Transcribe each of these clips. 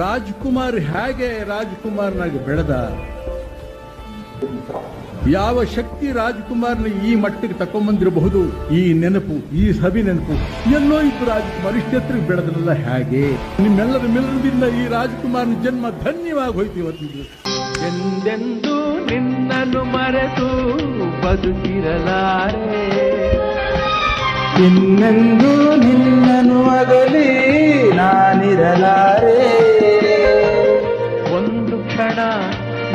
ರಾಜ್ಕುಮಾರ್ ಹೇಗೆ ರಾಜ್ಕುಮಾರ್ನಾಗಿ ಬೆಳೆದ? ಯಾವ ಶಕ್ತಿ ರಾಜ್ಕುಮಾರ್ನ ಈ ಮಟ್ಟಿಗೆ ತಕೊಂಬಂದಿರಬಹುದು? ಈ ನೆನಪು ಈ ಸಭೆ ನೆನಪು ಎಲ್ಲೋ ಇದ್ದು ರಾಜ್ಕುಮಾರ್ ಇಷ್ಟೆತ್ತರಿಗೆ ಬೆಳೆದ್ರಲ್ಲ ಹೇಗೆ? ನಿಮ್ಮೆಲ್ಲರ ಮಿಲನದಿಂದ ಈ ರಾಜ್ಕುಮಾರ್ನ ಜನ್ಮ ಧನ್ಯವಾಗಿ ಹೋಯ್ತು ಇವತ್ತಿನ ಎಂದೆಂದು ನಿನ್ನನ್ನು ಮರೆತು ಬದುಕಿರಲಾರೆ. ಇನ್ನೆಂದು ನಿನ್ನನು ಅಗಲಿ ನಾನಿರಲಾರೆ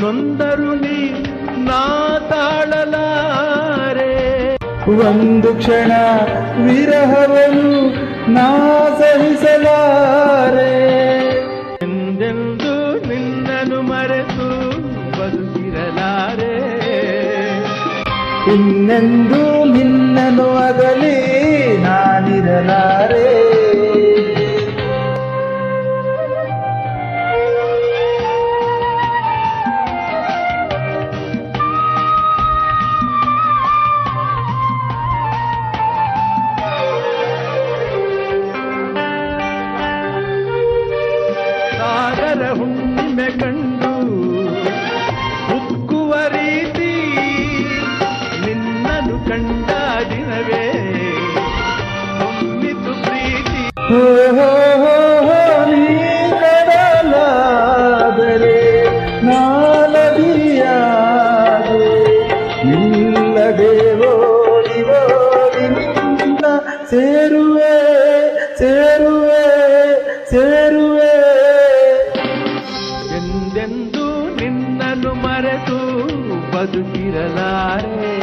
ನೊಂದರು ನೀ ನಾ ತಾಳಲಾರೆ ಒಂದು ಕ್ಷಣ ವಿರಹವನ್ನು ನಾ ಸಹಿಸಲಾರೆ ಎಂದೆಂದು ನಿನ್ನನ್ನು ಮರೆತು ಬದುಕಿರಲಾರೆ ಇನ್ನೆಂದು ನಿನ್ನನು ಅಗಲಿ ನಾನಿರಲಾರೆ ಸಾಗರ ಹುಣ್ಣಿಮೆ ಕಂಡು ಉಕ್ಕುವ ರೀತಿ ನಿನ್ನನ್ನು ಕಂಡ ದಿನವೇ. ಹೊಮ್ಮಿತು ಪ್ರೀತಿ. ಹೋ ಹೋ ಹೋ ಹೋ, ನೀ ಕಡಲಾದರೆ ನಾಲದಿಯಾದೆ ನಿಲ್ಲದೆ ಓಡಿ ಓಡಿ ನಿನ್ನ ಸೇರುವೆ ಸೇರುವೆ. ಬದುಕಿರಲಾರೆ.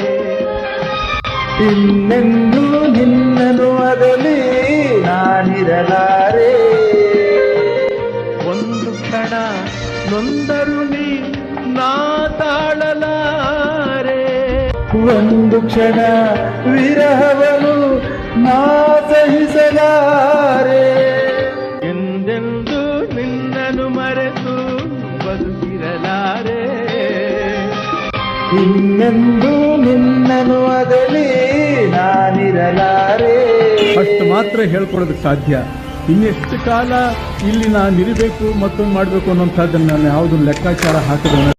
ಇನ್ನೆಂದು ನಿನ್ನನು ಅದಲಿ ನಾನಿರಲಾರೆ. ಒಂದು ಕ್ಷಣ ನೊಂದರು ನೀ ನಾ ತಾಳಲಾರೆ. ಒಂದು ಕ್ಷಣ ವಿರಹವನು ನಾ ಸಹಿಸಲಾರೆ. ಎಂದೆಂದು ನಿನ್ನನು ಮರೆತು ಬದುಕಿರಲಾರೆ ಇನ್ನೆಂದು ನಿನ್ನನು ಅದಲಿ ನಾನಿರಲಾರೆ. ಅಷ್ಟು ಮಾತ್ರ ಹೇಳ್ಕೊಡೋದಕ್ಕೆ ಸಾಧ್ಯ. ಇನ್ನೆಷ್ಟು ಕಾಲ ಇಲ್ಲಿ ನಾನು ಇರಬೇಕು ಮತ್ತೊಂದು ಮಾಡಬೇಕು ಅನ್ನೋಂಥದ್ದನ್ನು ನಾನು ಯಾವುದನ್ನು ಲೆಕ್ಕಾಚಾರ ಹಾಕಿದ